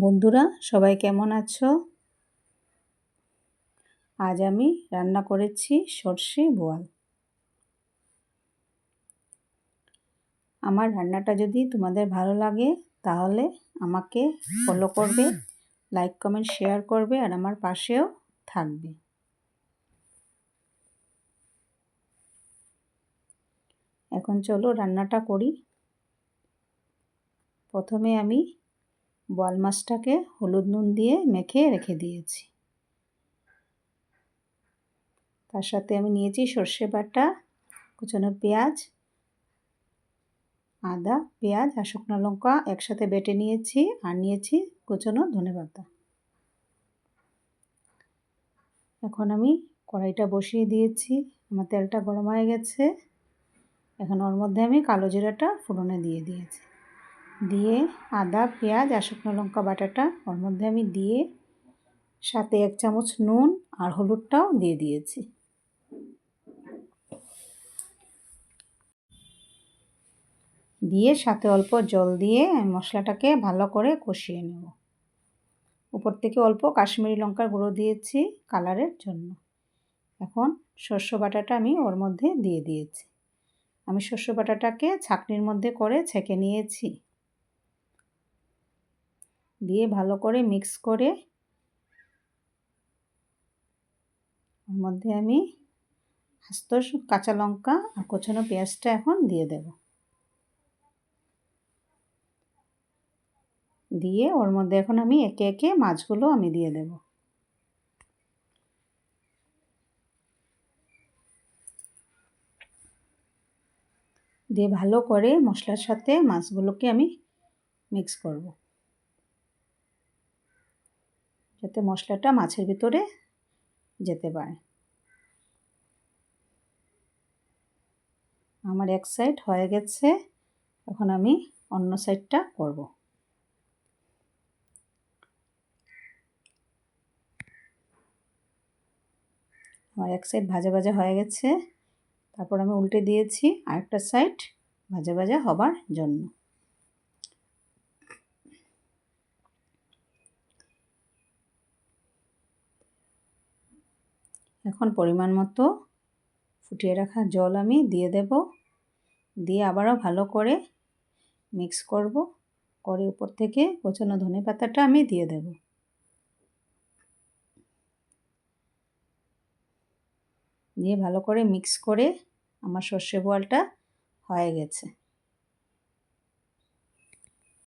বন্ধুরা, সবাই কেমন আছো? আজ আমি রান্না করেছি সর্ষে বোয়াল। আমার রান্নাটা যদি তোমাদের ভালো লাগে, তাহলে আমাকে ফলো করবে লাইক কমেন্ট শেয়ার করবে আর আমার পাশেও থাকবে। এখন চলো রান্নাটা করি। প্রথমে আমি বোয়াল মাছটাকে হলুদ নুন দিয়ে মেখে রেখে দিয়েছি। তার সাথে আমি নিয়েছি সর্ষে বাটা, কুচানো পেঁয়াজ, আদা, পেঁয়াজ আর শুকনো লঙ্কা একসাথে বেটে নিয়েছি আর নিয়েছি কুচানো ধনে পাতা। এখন আমি কড়াইটা বসিয়ে দিয়েছি, আমার তেলটা গরম হয়ে গেছে। এখন ওর মধ্যে আমি কালো জিরাটা ফোড়নে দিয়ে দিয়েছি। দিয়ে আদা, পেঁয়াজ আর শুকনো লঙ্কা বাটাটা ওর মধ্যে আমি দিয়ে সাথে এক চামচ নুন আর হলুদটাও দিয়ে দিয়েছি। দিয়ে সাথে অল্প জল দিয়ে মশলাটাকে ভালো করে কষিয়ে নেব। উপর থেকে অল্প কাশ্মীরি লঙ্কার গুঁড়ো দিয়েছি কালারের জন্য। এখন শস্য বাটাটা আমি ওর মধ্যে দিয়ে দিয়েছি। আমি শস্য বাটাটাকে ছাকনির মধ্যে করে ছেঁকে নিয়েছি। দিয়ে ভালো করে মিক্স করে ওর মধ্যে আমি আস্ত কাঁচা লঙ্কা আর কোচানো পেঁয়াজটা এখন দিয়ে দেব। দিয়ে ওর মধ্যে এখন আমি একে একে মাছগুলো আমি দিয়ে দেব। দিয়ে ভালো করে মশলার সাথে মাছগুলোকে আমি মিক্স করব। যাতে মশলাটা মাছের ভিতরে যেতে পারে। আমার এক সাইড হয়ে গেছে, এখন আমি অন্য সাইডটা করব। আমার এক সাইড ভাজা ভাজা হয়ে গেছে, তারপর আমি উল্টে দিয়েছি আরেকটা সাইড ভাজা ভাজা হবার জন্য। এখন পরিমাণ মতো ফুটিয়ে রাখা জল আমি দিয়ে দেব। দিয়ে আবারও ভালো করে মিক্স করব। করে উপর থেকে কোচানো ধনে পাতাটা আমি দিয়ে দেব। দিয়ে ভালো করে মিক্স করে আমার সর্ষে বোয়ালটা হয়ে গেছে।